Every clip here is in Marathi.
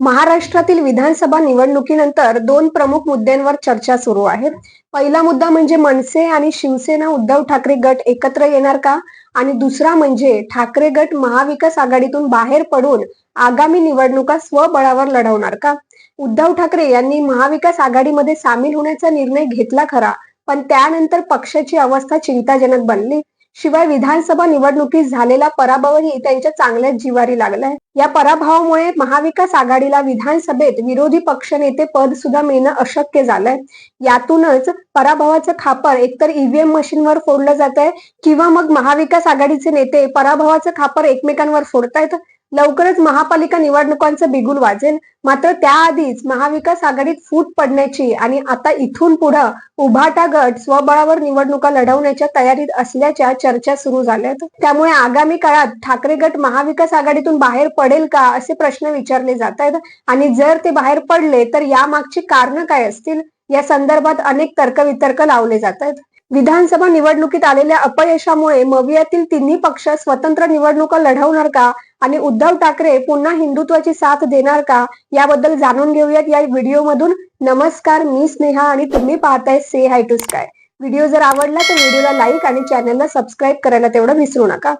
महाराष्ट्रातील विधानसभा निवडणुकीनंतर दोन प्रमुख मुद्द्यांवर चर्चा सुरू आहे. पहिला मुद्दा म्हणजे मनसे आणि शिवसेना उद्धव ठाकरे गट एकत्र येणार का? आणि दुसरा म्हणजे ठाकरे गट महाविकास आघाडीतून बाहेर पडून आगामी निवडणुका स्वबळावर लढवणार का? उद्धव ठाकरे यांनी महाविकास आघाडीमध्ये सामील होण्याचा निर्णय घेतला खरा पण त्यानंतर पक्षाची अवस्था चिंताजनक बनली. शिवाय विधानसभा निवडणुकीत झालेला पराभवही त्यांच्या चांगल्याच जिवारी लागलाय. या पराभवामुळे महाविकास आघाडीला विधानसभेत विरोधी पक्षनेते पद सुद्धा मिळणं अशक्य झालंय. यातूनच पराभवाचं खापर एकतर ईव्हीएम मशीनवर फोडलं जात आहे किंवा मग महाविकास आघाडीचे नेते पराभवाचं खापर एकमेकांवर फोडतायत. लवकरच महापालिका निवडणुकांचं बिगुल वाजेल. मात्र त्याआधीच महाविकास आघाडीत फूट पडण्याची आणि आता इथून पुढं उभाटा गट स्वबळावर निवडणुका लढवण्याच्या तयारीत असल्याच्या चर्चा सुरू झाल्यात. त्यामुळे आगामी काळात ठाकरे गट महाविकास आघाडीतून बाहेर पडेल का असे प्रश्न विचारले जात आहेत आणि जर ते बाहेर पडले तर यामागची कारणं काय असतील? या संदर्भात अनेक तर्कवितर्क लावले जात आहेत विधानसभा निवडणुकीत आलेल्या अपयशामुळे मवियातील तिन्ही पक्ष स्वतंत्र निवडणुका लढवणार का? आणि उद्धव ठाकरे पुन्हा हिंदुत्वाची साथ देणार का याबद्दल जाणून घेऊयात या व्हिडिओमधून. नमस्कार मी स्नेहा आणि तुम्ही पाहताय say hi to sky video जर आवडला तर व्हिडिओला लाईक आणि चॅनलला सबस्क्राईब करायला तेवढं विसरू नका.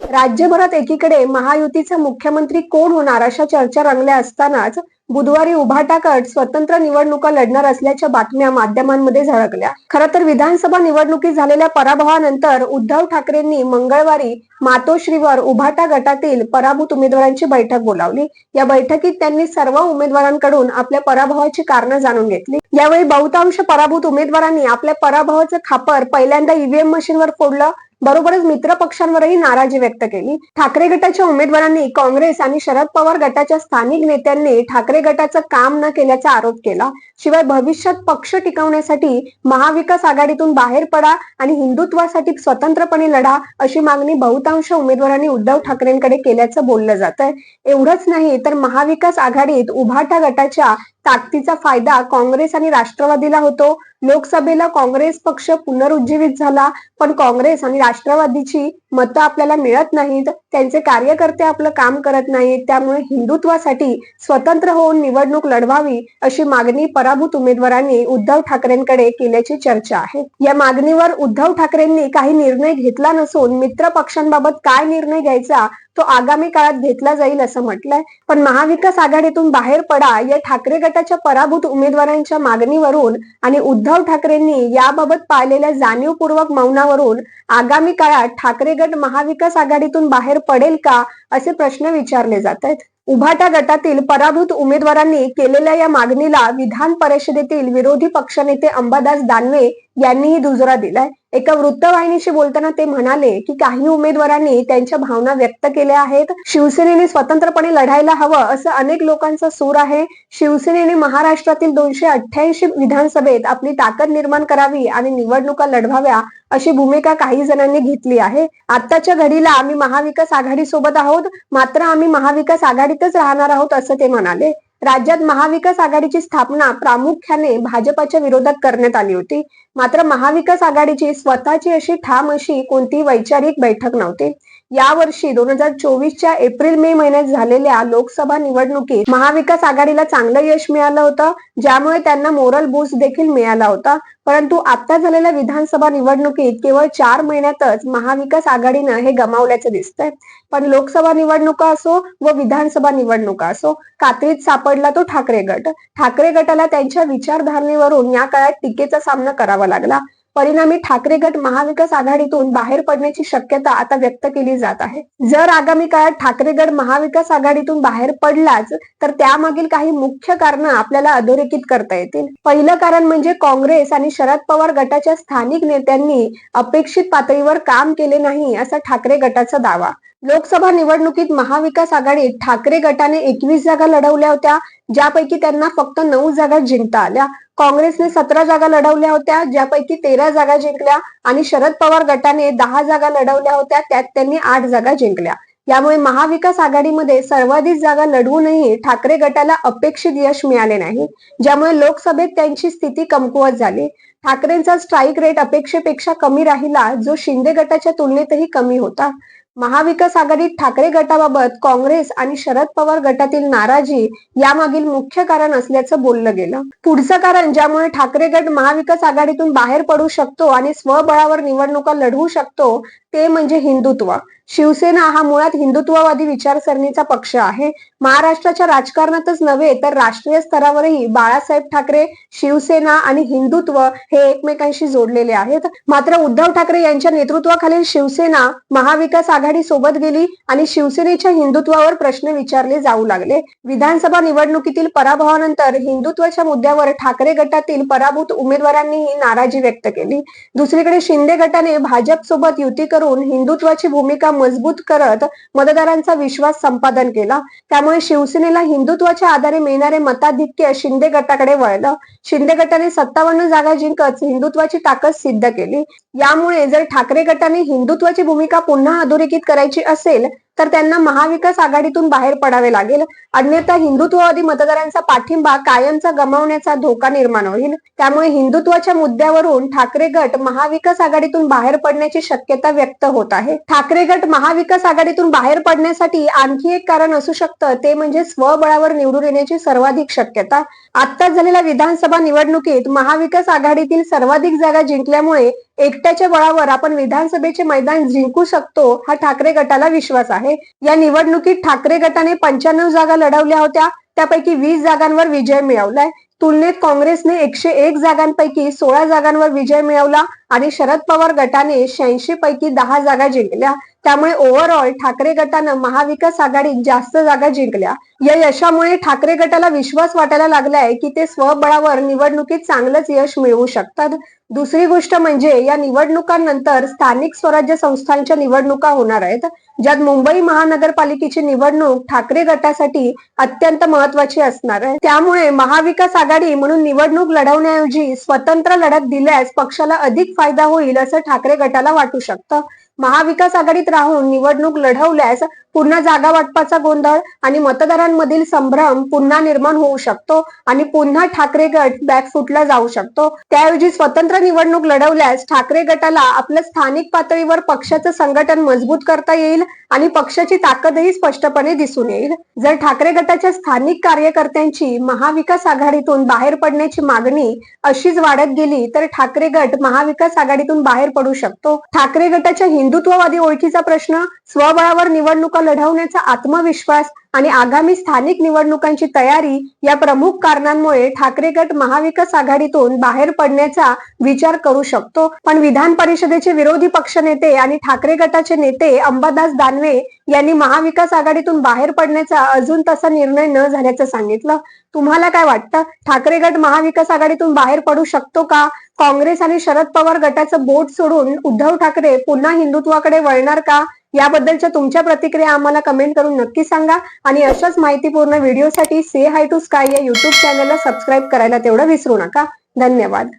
राज्यभरात एकीकडे महायुतीचा मुख्यमंत्री कोण होणार अशा चर्चा रंगल्या असतानाच बुधवारी उभाटा गट स्वतंत्र निवडणुका लढणार असल्याच्या बातम्या माध्यमांमध्ये झळकल्या. खरं तर विधानसभा निवडणुकीत झालेल्या पराभवानंतर उद्धव ठाकरेंनी मंगळवारी मातोश्रीवर उभाटा गटातील पराभूत उमेदवारांची बैठक बोलावली. या बैठकीत त्यांनी सर्व उमेदवारांकडून आपल्या पराभवाची कारणं जाणून घेतली. यावेळी बहुतांश पराभूत उमेदवारांनी आपल्या पराभवाचं खापर पहिल्यांदा ईव्हीएम मशीनवर फोडलं. बरोबरच मित्र पक्षांवरही नाराजी व्यक्त केली. ठाकरे गटाच्या उमेदवारांनी काँग्रेस आणि शरद पवार गटाच्या स्थानिक नेत्यांनी ठाकरे गटाचं काम न केल्याचा आरोप केला. शिवाय भविष्यात पक्ष टिकवण्यासाठी महाविकास आघाडीतून बाहेर पडा आणि हिंदुत्वासाठी स्वतंत्रपणे लढा अशी मागणी बहुतांश उमेदवारांनी उद्धव ठाकरेंकडे केल्याचं बोललं जात आहे एवढंच नाही तर महाविकास आघाडीत उभाटा गटाच्या ताकदीचा फायदा काँग्रेस आणि राष्ट्रवादीला होतो. लोकसभेला काँग्रेस पक्ष पुनरुज्जीवित झाला पण काँग्रेस आणि राष्ट्रवादीची मतं आपल्याला मिळत नाहीत. त्यांचे कार्यकर्ते आपलं काम करत नाहीत. त्यामुळे हिंदुत्वासाठी स्वतंत्र होऊन निवडणूक लढवावी अशी मागणी पराभूत उमेदवारांनी उद्धव ठाकरेंकडे केल्याची चर्चा आहे. या मागणीवर उद्धव ठाकरेंनी काही निर्णय घेतला नसून मित्र पक्षांबाबत काय निर्णय घ्यायचा तो आगामी काळात घेतला जाईल असं म्हटलंय. पण महाविकास आघाडीतून बाहेर पडा या ठाकरे गटाच्या पराभूत उमेदवारांच्या मागणीवरून आणि उद्धव ठाकरेंनी याबाबत पाळलेल्या जाणीवपूर्वक मौनावरून आगामी काळात ठाकरे गट महाविकास आघाडीतून बाहेर पडेल का असे प्रश्न विचारले जात आहेत उभाटा गटातील पराभूत उमेदवारांनी केलेल्या या मागणीला विधान परिषदेतील विरोधी पक्षनेते अंबादास दानवे यांनीही दुजोरा दिलाय. एका वृत्तवाहिनीशी बोलताना ते म्हणाले की काही उमेदवारांनी त्यांच्या भावना व्यक्त केल्या आहेत. शिवसेनेने स्वतंत्रपणे लढायला हवं असं अनेक लोकांचा सूर आहे. शिवसेनेने महाराष्ट्रातील दोनशे अठ्ठ्याऐंशी विधानसभेत आपली ताकद निर्माण करावी आणि निवडणुका लढवाव्या अशी भूमिका काही जणांनी घेतली आहे. आताच्या घडीला आम्ही महाविकास आघाडी सोबत आहोत. मात्र आम्ही महाविकास आघाडीतच राहणार आहोत असं ते म्हणाले. राज्यात महाविकास आघाडीची स्थापना प्रामुख्याने भाजपाच्या विरोधात करण्यात आली होती. मात्र महाविकास आघाडीची स्वतःची अशी ठाम अशी कोणती वैचारिक बैठक नव्हती. यावर्षी दोन हजार चोवीसच्या एप्रिल मे महिन्यात झालेल्या लोकसभा निवडणुकीत महाविकास आघाडीला चांगलं यश मिळालं होतं ज्यामुळे त्यांना मोरल बूस्ट देखील मिळाला होता. परंतु आता झालेल्या विधानसभा निवडणुकीत केवळ चार महिन्यातच महाविकास आघाडीनं हे गमावल्याचं दिसतंय. पण लोकसभा निवडणुका असो व विधानसभा निवडणुका असो कात्रीत सापडला तो ठाकरे गट. ठाकरे गटाला त्यांच्या विचारधारणेवरून या काळात टीकेचा सामना करावा लागला. परिणामी ठाकरे गट महाविकास आघाडीतून बाहेर पडण्याची शक्यता आता व्यक्त केली जात आहे. जर आगामी काळात ठाकरे गट महाविकास आघाडीतून बाहेर पडलाच तर त्यामागील काही मुख्य कारण आपल्याला अधोरेखित करता येतील. पहिलं कारण म्हणजे काँग्रेस आणि शरद पवार गटाच्या स्थानिक नेत्यांनी अपेक्षित पातळीवर काम केले नाही असा ठाकरे गटाचा दावा. लोकसभा निवडणुकीत महाविकास आघाडीत ठाकरे गटाने एकवीस जागा लढवल्या होत्या ज्यापैकी त्यांना फक्त नऊ जागा जिंकता आल्या. काँग्रेसने सतरा जागा लढवल्या होत्या ज्यापैकी तेरा जागा जिंकल्या आणि शरद पवार गटाने दहा जागा लढवल्या होत्या त्यात त्यांनी आठ जागा जिंकल्या. यामुळे महाविकास आघाडीमध्ये सर्वाधिक जागा लढवूनही ठाकरे गटाला अपेक्षित यश मिळाले नाही ज्यामुळे लोकसभेत त्यांची स्थिती कमकुवत झाली. ठाकरेंचा स्ट्राईक रेट अपेक्षेपेक्षा कमी राहिला जो शिंदे गटाच्या तुलनेतही कमी होता. महाविकास आघाडीत ठाकरे गटाबाबत काँग्रेस आणि शरद पवार गटातील नाराजी यामागील मुख्य कारण असल्याचं बोललं गेलं. पुढचं कारण ज्यामुळे ठाकरे गट महाविकास आघाडीतून बाहेर पडू शकतो आणि स्वबळावर निवडणुका लढवू शकतो ते म्हणजे हिंदुत्व. शिवसेना हा मुळात हिंदुत्ववादी विचारसरणीचा पक्ष आहे. महाराष्ट्राच्या राजकारणातच नव्हे तर राष्ट्रीय स्तरावरही बाळासाहेब ठाकरे शिवसेना आणि हिंदुत्व हे एकमेकांशी जोडलेले आहेत. मात्र उद्धव ठाकरे यांच्या नेतृत्वाखालील शिवसेना महाविकास आघाडी सोबत गेली आणि शिवसेनेच्या हिंदुत्वावर प्रश्न विचारले जाऊ लागले. विधानसभा निवडणुकीतील पराभवानंतर हिंदुत्वाच्या मुद्द्यावर ठाकरे गटातील पराभूत उमेदवारांनीही नाराजी व्यक्त केली. दुसरीकडे शिंदे गटाने भाजप सोबत युती करून हिंदुत्वाची भूमिका मजबूत करत मतदारांचा विश्वास संपादन केला. त्यामुळे शिवसेनेला हिंदुत्वाच्या आधारे मिळणारे मताधिक्य शिंदे गटाकडे वळलं. शिंदे गटाने सत्तावन्न जागा जिंकत हिंदुत्वाची ताकद सिद्ध केली. यामुळे जर ठाकरे गटाने हिंदुत्वाची भूमिका पुन्हा अधोरेखित करायची असेल तर त्यांना महाविकास आघाडीतून बाहेर पडावे लागेल. अन्यथा हिंदुत्ववादी मतदारांचा पाठिंबा कायमचा गमावण्याचा धोका निर्माण होईल. त्यामुळे हिंदुत्वाच्या मुद्द्यावरून ठाकरे गट महाविकास आघाडीतून बाहेर पडण्याची शक्यता व्यक्त होत आहे. ठाकरे गट महाविकास आघाडीतून बाहेर पडण्यासाठी आणखी एक कारण असू शकतं. ते म्हणजे स्वबळावर निवडून येण्याची सर्वाधिक शक्यता. आत्ताच झालेल्या विधानसभा निवडणुकीत महाविकास आघाडीतील सर्वाधिक जागा जिंकल्यामुळे एकट्याच्या बळावर आपण विधानसभेचे मैदान जिंकू शकतो हा ठाकरे गटाला विश्वास आहे. या निवडणुकीत ठाकरे गटाने पंच्याण्णव जागा लढवल्या होत्या त्यापैकी वीस जागांवर विजय मिळवलाय. तुलनेत काँग्रेसने एकशे एक जागांपैकी सोळा जागांवर विजय मिळवला आणि शरद पवार गटाने शहाऐंशी पैकी दहा जागा जिंकल्या. त्यामुळे ओव्हरऑल ठाकरे गटानं महाविकास आघाडीत जास्त जागा जिंकल्या. या यशामुळे ठाकरे गटाला विश्वास वाटायला लागलाय की ते स्वबळावर निवडणुकीत चांगलंच यश मिळवू शकतात. दुसरी गोष्ट म्हणजे या निवडणुकांनंतर स्थानिक स्वराज्य संस्थांच्या निवडणुका होणार आहेत ज्यात मुंबई महानगरपालिकेची निवडणूक ठाकरे गटासाठी अत्यंत महत्वाची असणार आहे. त्यामुळे महाविकास आघाडी म्हणून निवडणूक लढवण्याऐवजी स्वतंत्र लढत दिल्यास पक्षाला अधिक फायदा होईल असं ठाकरे गटाला वाटू शकतं. महाविकास आघाडीत राहून निवडणूक लढवल्यास पुन्हा जागा वाटपाचा गोंधळ आणि मतदारांमधील संभ्रम पुन्हा निर्माण होऊ शकतो आणि पुन्हा ठाकरे गट बॅकफुटला जाऊ शकतो. त्याऐवजी स्वतंत्र निवडणूक लढवल्यास ठाकरे गटाला आपलं स्थानिक पातळीवर पक्षाचं संघटन मजबूत करता येईल आणि पक्षाची ताकदही स्पष्टपणे दिसून येईल. जर ठाकरे गटाच्या स्थानिक कार्यकर्त्यांची महाविकास आघाडीतून बाहेर पडण्याची मागणी अशीच वाढत गेली तर ठाकरे गट महाविकास आघाडीतून बाहेर पडू शकतो. ठाकरे गटाच्या हिंदुत्ववादी ओळखीचा प्रश्न स्वबळावर निवडणुका लढवण्याचा आत्मविश्वास आणि आगामी स्थानिक निवडणुकांची तयारी या प्रमुख कारणांमुळे ठाकरे गट महाविकास आघाडीतून बाहेर पडण्याचा विचार करू शकतो. पण विधान परिषदेचे विरोधी पक्षनेते आणि ठाकरे गटाचे नेते अंबादास दानवे यांनी महाविकास आघाडीतून बाहेर पडण्याचा अजून तसा निर्णय न झाल्याचं सांगितलं. तुम्हाला काय वाटतं? ठाकरे गट महाविकास आघाडीतून बाहेर पडू शकतो का? काँग्रेस आणि शरद पवार गटाचं बोट सोडून उद्धव ठाकरे पुन्हा हिंदुत्वाकडे वळणार का? याबद्दलच्या तुमच्या प्रतिक्रिया आम्हाला कमेंट करून नक्की सांगा. आणि अशाच माहितीपूर्ण व्हिडिओसाठी से हाय टू स्काय या युट्यूब चॅनलला सबस्क्राईब करायला तेवढं विसरू नका. धन्यवाद.